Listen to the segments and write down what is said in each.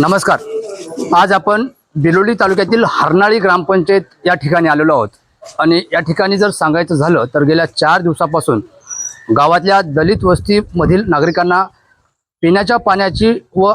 नमस्कार. आज आपण बिलोली तालुक्यातील हरनाळी ग्रामपंचायत या ठिकाणी आलेलो आहोत. आणि या ठिकाणी जर सांगायचं झालं तर गेल्या चार दिवसापासून गावातल्या दलित वस्तीमधील नागरिकांना पिण्याच्या पाण्याची व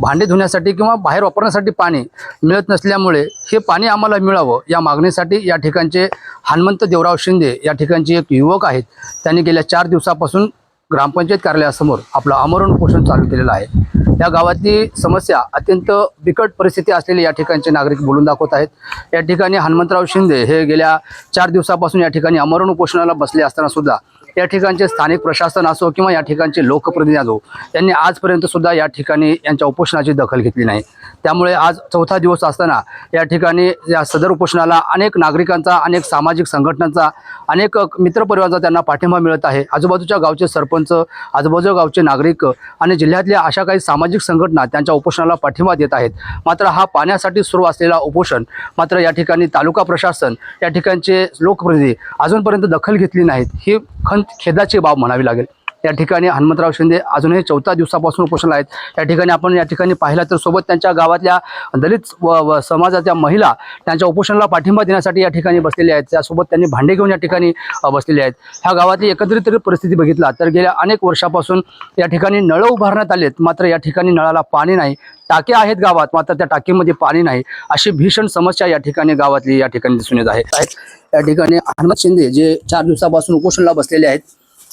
भांडे धुण्यासाठी किंवा बाहेर वापरण्यासाठी पाणी मिळत नसल्यामुळे हे पाणी आम्हाला मिळावं या मागणीसाठी या ठिकाणचे हनुमंत देवराव शिंदे या ठिकाणचे एक युवक आहेत. त्यांनी गेल्या चार दिवसापासून ग्रामपंचायत कार्यालयासमोर आपलं आमरण पोषण चालू केलेलं आहे. या गावातली समस्या अत्यंत बिकट परिस्थिती असलेली या ठिकाणचे नागरिक बोलून दाखवत आहेत. या ठिकाणी हनुमंतराव शिंदे हे गेल्या चार दिवसापासून या ठिकाणी अमरण उपोषणाला बसले असताना सुद्धा या ठिकाणचे स्थानिक प्रशासन असो किंवा या ठिकाणचे लोकप्रतिनिधी असो यांनी आजपर्यंत सुद्धा या ठिकाणी यांच्या उपोषणाची दखल घेतली नाही. त्यामुळे आज चौथा दिवस असताना या ठिकाणी या सदर उपोषणाला अनेक नागरिकांचा अनेक सामाजिक संघटनांचा अनेक मित्रपरिवारांचा त्यांना पाठिंबा मिळत आहे. आजूबाजूच्या गावचे सरपंच आजूबाजूच्या गावचे नागरिक आणि जिल्ह्यातल्या अशा काही सामाजिक संघटना त्यांच्या उपोषणाला पाठिंबा देत आहेत. मात्र हा पाण्यासाठी सुरू असलेला उपोषण मात्र या ठिकाणी तालुका प्रशासन या ठिकाणचे लोकप्रतिनिधी अजूनपर्यंत दखल घेतली नाहीत. ही खंत खेदाची बाब म्हणावी लागेल. या ठिकाणी हनुमंतराव शिंदे अजूनही चौथ्या दिवसापासून उपोषण आहेत. या ठिकाणी आपण या ठिकाणी पाहिलं तर सोबत त्यांच्या गावातल्या दलित व समाजाच्या महिला त्यांच्या उपोषणाला पाठिंबा देण्यासाठी या ठिकाणी बसलेल्या आहेत. त्यासोबत त्यांनी भांडे घेऊन या ठिकाणी बसलेले आहेत. ह्या गावातली एकत्रित परिस्थिती बघितला तर गेल्या अनेक वर्षापासून या ठिकाणी नळं उभारण्यात आलेत. मात्र या ठिकाणी नळाला पाणी नाही. टाक्या आहेत गावात मात्र त्या टाकीमध्ये पाणी नाही. अशी भीषण समस्या या ठिकाणी गावातली या ठिकाणी दिसून येत आहे. आहेत. या ठिकाणी हनुमत शिंदे जे चार दिवसापासून उपोषणला बसलेले आहेत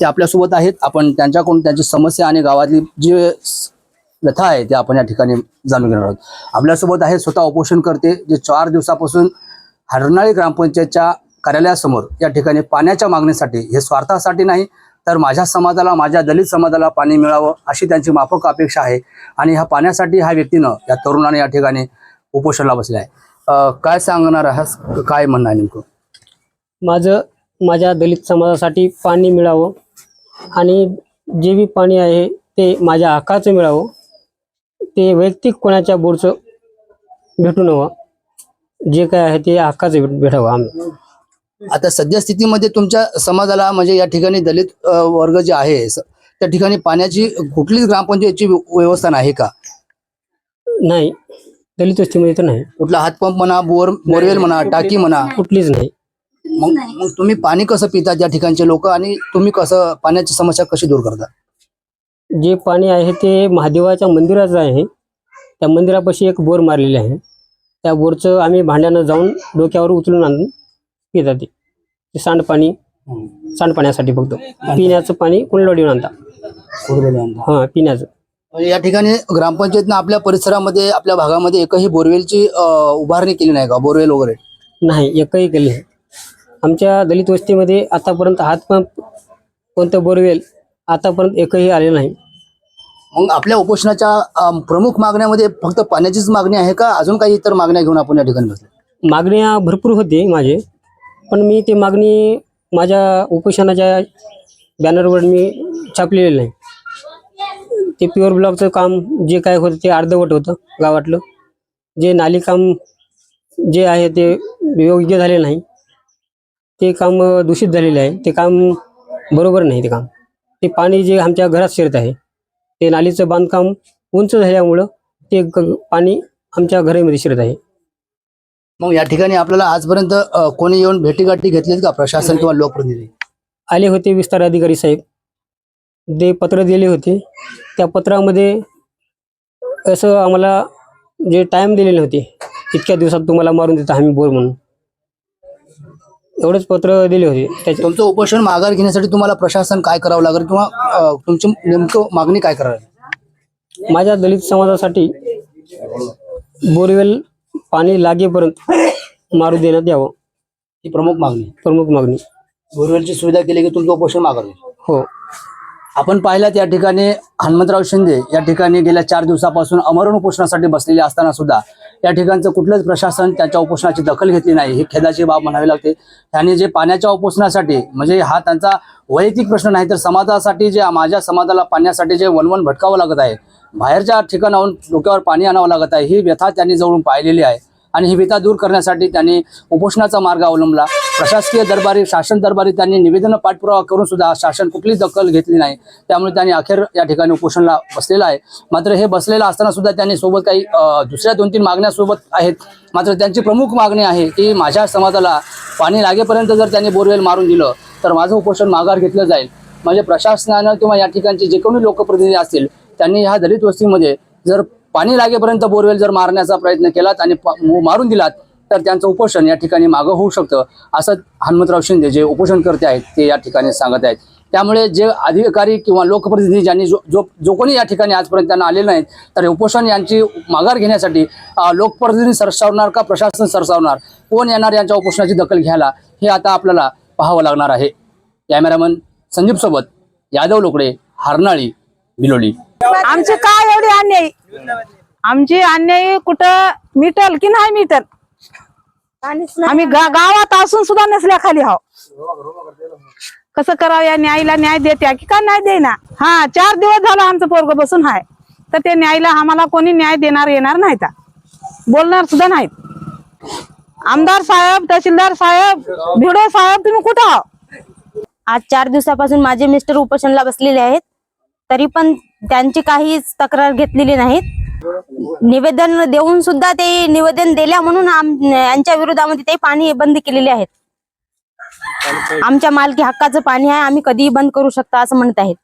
ते आपल्यासोबत आहेत. आपण त्यांच्याकडून त्यांची समस्या आणि गावातली जी व्यथा आहे ते आपण या ठिकाणी जाणून घेणार आहोत. आपल्यासोबत आहे स्वतः उपोषण करते जे चार दिवसापासून हरनाळी ग्रामपंचायतच्या कार्यालयासमोर या ठिकाणी पाण्याच्या मागणीसाठी हे स्वार्थासाठी नाही तर माझ्या समाजाला माझ्या दलित समाजाला पाणी मिळावं अशी त्यांची माफक अपेक्षा आहे. आणि ह्या पाण्यासाठी ह्या व्यक्तीनं या तरुणाने या ठिकाणी उपोषणाला बसले आहे. काय सांगणार आहात? काय म्हणणं आहे नेमकं? माझं माझ्या दलित समाजासाठी पाणी मिळावं आणि जे बी पाणी आहे ते माझ्या हक्काचं मिळावं ते वैयक्तिक कोणाच्या बोरचं भेटू नवं जे काय आहे ते हक्काचं भेट भेटावं आम्ही. आता सध्या स्थितीमध्ये तुमच्या समाजाला म्हणजे या ठिकाणी दलित वर्ग जे आहे त्या ठिकाणी पाण्याची कुठलीच ग्रामपंचायतची व्यव- व्यवस्था नाही का? नाही. दलित वस्तीमध्ये तर नाही. कुठला हातपंप म्हणा बोर बोरवेल म्हणा टाकी म्हणा. कुठलीच नाही. मग मग तुम्ही पाणी कसं पितात या ठिकाणचे लोक? आणि तुम्ही कसं पाण्याची समस्या कशी दूर करता? जे पाणी आहे ते महादेवाच्या मंदिराचं आहे. त्या मंदिरापाशी एक बोर मारलेले आहे. त्या बोरचं आम्ही भांड्यानं जाऊन डोक्यावर उचलून आणून पितात ते. ते सांडपाणी सांडपाण्यासाठी फक्त. पिण्याचं पाणी कुंडला देऊन आणता हा पिण्याचं. म्हणजे या ठिकाणी ग्रामपंचायतनं आपल्या परिसरामध्ये आपल्या भागामध्ये एकही बोरवेलची अ, उभारणी केली नाही का? बोरवेल वगैरे? नाही एकही केली नाही. आमच्या दलित वस्तीमध्ये आतापर्यंत हातपंप कोणतं बोरवेल आतापर्यंत एकही आलेलं नाही. मग आपल्या उपोषणाच्या प्रमुख मागण्यामध्ये फक्त पाण्याचीच मागणी आहे का? अजून काही इतर मागण्या घेऊन आपण या ठिकाणी बसले? मागण्या भरपूर होते माझे पण मी ते मागणी माझ्या उपोषणाच्या बॅनरवर मी छापलेली नाही. ते प्युअर ब्लॉकचं काम जे काय होतं ते अर्धवट होतं गावातलं. जे नाली काम जे आहे ते योग्य झाले नाही. ते काम दूषित झालेले आहे. ते काम बरोबर नाही ते काम. ते पाणी जे आमच्या घरात शिरत आहे ते नालीचं बांधकाम उंच झाल्यामुळं ते ग- पाणी आमच्या घरामध्ये शिरत आहे. मग या ठिकाणी आपल्याला आजपर्यंत अ, कोणी येऊन भेटीगाठी घेतलीत का? प्रशासन किंवा लोकप्रतिनिधी? आले होते विस्तार अधिकारी साहेब. ते पत्र दिले होते. त्या पत्रामध्ये असं आम्हाला जे टाइम दिलेले होते इतक्या दिवसात तुम्हाला मारून देता आम्ही बोर म्हणून. एवढंच पत्र दिले होते. त्याच्या तुमचं उपोषण माघार घेण्यासाठी तुम्हाला प्रशासन काय करावं लागेल किंवा अ, तुमची नेमकं मागणी काय करावी? माझ्या दलित समाजासाठी बोरवेल पाणी लागेपर्यंत मारू देण्यात यावं. ही प्रमुख मागणी. प्रमुख मागणी. बोरवेलची सुविधा केली की तुमचं उपोषण माघार घेईल हो. आपण पाहिल्यात या ठिकाणी हनुमंतराव शिंदे या ठिकाणी गेल्या चार दिवसापासून अमरण उपोषणासाठी बसलेले असताना सुद्धा या ठिकाणचं कुठलंच प्रशासन त्यांच्या उपोषणाची दखल घेतली नाही. ही खेदाची बाब म्हणावी लागते. त्यांनी जे पाण्याच्या उपोषणासाठी म्हणजे हा त्यांचा वैयक्तिक प्रश्न नाही तर समाजासाठी जे माझ्या समाजाला पाण्यासाठी जे वनवन भटकावं लागत आहे बाहेरच्या ठिकाणाहून डोक्यावर पाणी आणावं लागत आहे ही व्यथा त्यांनी जवळून पाहिलेली आहे. आणि ही व्यथा दूर करण्यासाठी त्यांनी उपोषणाचा मार्ग अवलंबला. प्रशासकीय दरबारी शासन दरबारी त्यांनी निवेदन पाठपुरावा करून सुद्धा शासन कुठलीच दखल घेतली नाही. त्यामुळे त्यांनी अखेर या ठिकाणी उपोषणला बसलेला आहे. मात्र हे बसलेलं असताना सुद्धा त्यांनी सोबत काही दुसऱ्या दोन तीन मागण्या सोबत आहेत. मात्र त्यांची प्रमुख मागणी आहे की माझ्या समाजाला पाणी लागेपर्यंत जर त्यांनी बोरवेल मारून दिलं तर माझं उपोषण माघार घेतलं जाईल. म्हणजे प्रशासनानं किंवा या ठिकाणचे जे कोणी लोकप्रतिनिधी असतील त्यांनी ह्या दलित वस्तीमध्ये जर पाणी लागेपर्यंत बोरवेल जर मारण्याचा प्रयत्न केलात आणि मारून दिलात तर त्यांचं उपोषण या ठिकाणी मागं होऊ शकतं असं हनुमंतराव शिंदे जे उपोषणकर्ते आहेत ते या ठिकाणी सांगत आहेत. त्यामुळे जे अधिकारी किंवा लोकप्रतिनिधी ज्यांनी जो जो जो कोणी या ठिकाणी आजपर्यंत त्यांना आलेलं नाहीत तर उपोषण यांची माघार घेण्यासाठी लोकप्रतिनिधी सरसावणार का प्रशासन सरसावणार? कोण येणार यांच्या उपोषणाची दखल घ्यायला? हे आता आपल्याला पाहावं लागणार आहे. कॅमेरामन संदीप सोबत यादव लोकडे हरनाळी बिलोली. आमचे काय एवढे अन्याय? आमची अन्याय कुठं मिटल की नाही मिटल? आम्ही गा- गावात असून सुद्धा नसल्या खाली हाव. कसं करावं या न्यायला न्याय देत्या की का नाही देना हा चार दिवस झाला आमचं पोरग बसून हाय. तर ते न्यायला आम्हाला कोणी न्याय देणार येणार नाही का बोलणार सुद्धा नाहीत. आमदार साहेब तहसीलदार साहेब भिडो साहेब तुम्ही कुठं आहो आज चार दिवसापासून माझे मिस्टर उपोषणला बसलेले आहेत. तरी पण त्यांची काहीच तक्रार घेतलेली नाहीत. निवेदन देऊन सुद्धा ते निवेदन दिल्या म्हणून आम- यांच्या विरोधामध्ये ते पाणी बंद केलेले आहेत. आमच्या मालकी हक्काचं पाणी आहे आम्ही कधीही बंद करू शकता असं म्हणत आहेत.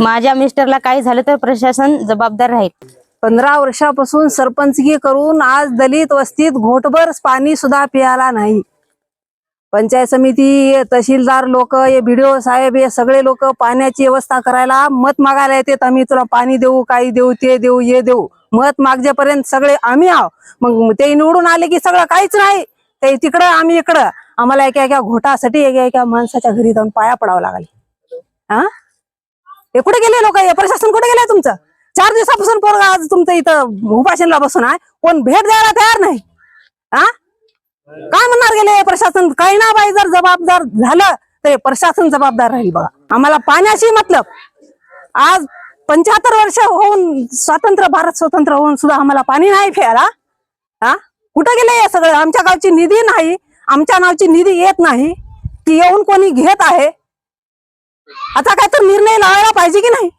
माझ्या मिस्टरला काही झालं तर प्रशासन जबाबदार राहील. पंधरा वर्षापासून सरपंचगी करून आज दलित वस्तीत घोटभर पाणी सुद्धा प्यायला नाही. पंचायत समिती तहसीलदार लोक हे बीडीओ साहेब हे सगळे लोक पाण्याची व्यवस्था करायला मत मागायला येते आम्ही तुला पाणी देऊ काही देऊ ते देऊ हे देऊ. मत मागजेपर्यंत सगळे आम्ही आहो मग ते निवडून आले की सगळं काहीच नाही. ते तिकडं आम्ही इकडं. आम्हाला एका एका घोटासाठी एका एका माणसाच्या घरी जाऊन पाया पडावं लागले. हा? हे कुठे गेले लोक? हे प्रशासन कुठे गेले तुमचं? चार दिवसापासून पोरगा आज तुमचं इथं उपाशनला बसून आहे. कोण भेट द्यायला तयार नाही हा काय म्हणणार गेले प्रशासन काही ना बाई जर जबाबदार झालं तर प्रशासन जबाबदार राहील बघा. आम्हाला पाण्याशी मतलब. आज पंच्याहत्तर वर्ष होऊन स्वातंत्र्य भारत स्वतंत्र होऊन सुद्धा आम्हाला पाणी नाही प्यायला. हा? कुठं गेले या सगळं? आमच्या गावची निधी नाही. आमच्या नावची निधी येत नाही. ती येऊन कोणी घेत आहे? आता काय तर निर्णय लावायला पाहिजे की नाही?